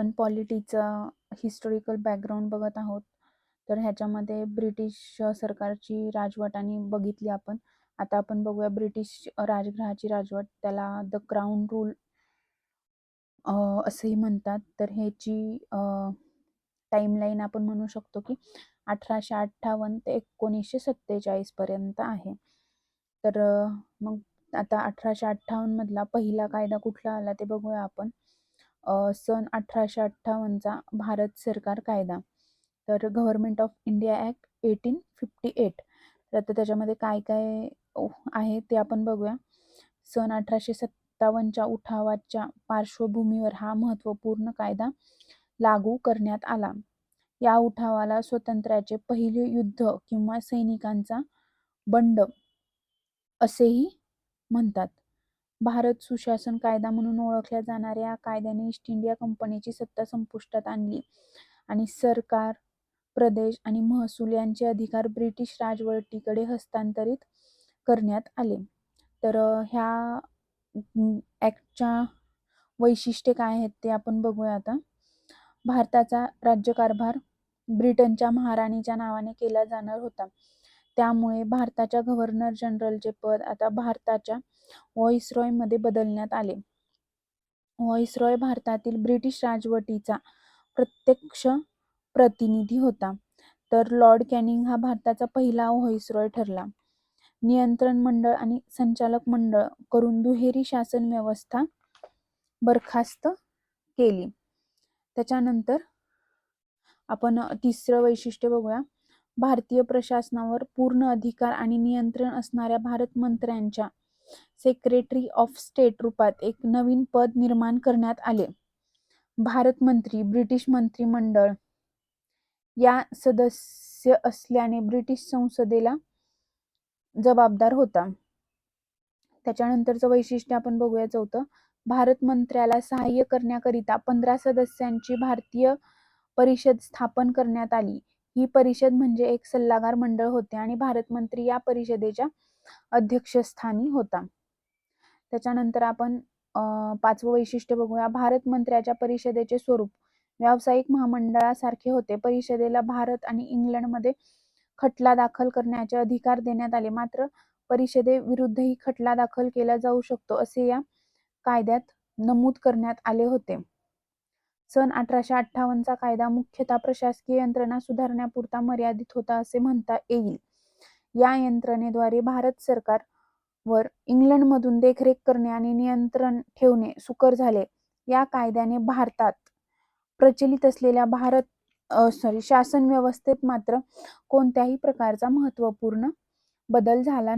आपण पॉलिटीचा historical background बघत आहोत तर ह्याच्यामध्ये ब्रिटिश सरकारची राजवट आणि बघितली आपण. आता आपण बघूया ब्रिटिश राजगृहाची राजवट त्याला द क्राऊन रूल असंही म्हणतात. तर ह्याची टाईमलाईन आपण म्हणू शकतो की अठराशे अठ्ठावन्न ते एकोणीसशे सत्तेचाळीसपर्यंत आहे. तर मग आता अठराशे अठ्ठावन्नमधला पहिला कायदा कुठला आला ते बघूया आपण. सन अठराशे अठ्ठावन्नचा भारत सरकार कायदा. तर government of India act eighteen fifty eight तर आता त्याच्यामध्ये काय काय आहे ते आपण बघूया. सन अठराशे सत्तावन्नच्या उठावाच्या पार्श्वभूमीवर हा महत्त्वपूर्ण कायदा लागू करण्यात आला. या उठावाला स्वातंत्र्याचे पहिले युद्ध किंवा सैनिकांचा बंड असेही म्हणतात. भारत सुशासन कायदा म्हणून ओळखल्या जाणाऱ्या कायद्याने ईस्ट इंडिया कंपनीची सत्ता संपुष्टात आणली. आणि सरकार प्रदेश आणि महसूल यांचे अधिकार ब्रिटिश राजवटीकडे हस्तांतरित करण्यात आले. तर ह्या ॲक्टच्या वैशिष्ट्ये काय आहेत ते आपण बघूया आता. भारताचा राज्यकारभार ब्रिटनच्या महाराणीच्या नावाने केला जाणार होता. त्यामुळे भारताच्या गव्हर्नर जनरलचे पद आता भारताच्या व्हॉइसरॉयमध्ये बदलण्यात आले. व्हॉइसरॉय भारतातील ब्रिटिश राजवटीचा प्रत्यक्ष प्रतिनिधी होता. तर लॉर्ड कॅनिंग हा भारताचा पहिला व्हॉइसरॉय ठरला. नियंत्रण मंडळ आणि संचालक मंडळ करून दुहेरी शासन व्यवस्था बरखास्त केली. त्याच्यानंतर आपण तिसरं वैशिष्ट्य बघूया. भारतीय प्रशासनावर पूर्ण अधिकार आणि नियंत्रण असणाऱ्या भारत मंत्र्यांच्या सेक्रेटरी ऑफ स्टेट रूपात एक नवीन पद निर्माण करण्यात आले. भारत मंत्री ब्रिटिश मंत्रिमंडळ या सदस्य असल्याने ब्रिटिश संसदेला जबाबदार होता. त्याच्यानंतरचं वैशिष्ट्य आपण बघूया चौथं. भारत मंत्र्याला सहाय्य करण्याकरिता पंधरा सदस्यांची भारतीय परिषद स्थापन करण्यात आली. ही परिषद म्हणजे एक सल्लागार मंडळ होते आणि भारत मंत्री या परिषदेच्या अध्यक्षस्थानी होता. त्याच्यानंतर आपण पाचवं वैशिष्ट्य बघूया. भारत मंत्र्याच्या परिषदेचे स्वरूप. व्यावसायिक महामंडळासारखे होते. परिषदेला भारत आणि इंग्लंडमध्ये खटला दाखल करण्याचे अधिकार देण्यात आले. मात्र परिषदेविरुद्धही खटला दाखल केला जाऊ शकतो असे या कायद्यात नमूद करण्यात आले होते. सन अठराशे अठ्ठावन्नचा कायदा मुख्यतः प्रशासकीय यंत्रणा सुधारण्यापुरता मर्यादित होता असे म्हणता येईल. या यंत्रणेद्वारे भारत सरकार वर इंग्लंडमधून देखरेख करणे आणि नियंत्रण ठेवणे सुकर झाले. या कायद्याने भारतात प्रचलित असलेल्या भारत सॉरी शासन व्यवस्थेत मात्र कोणत्याही प्रकारचा महत्त्वपूर्ण बदल झाला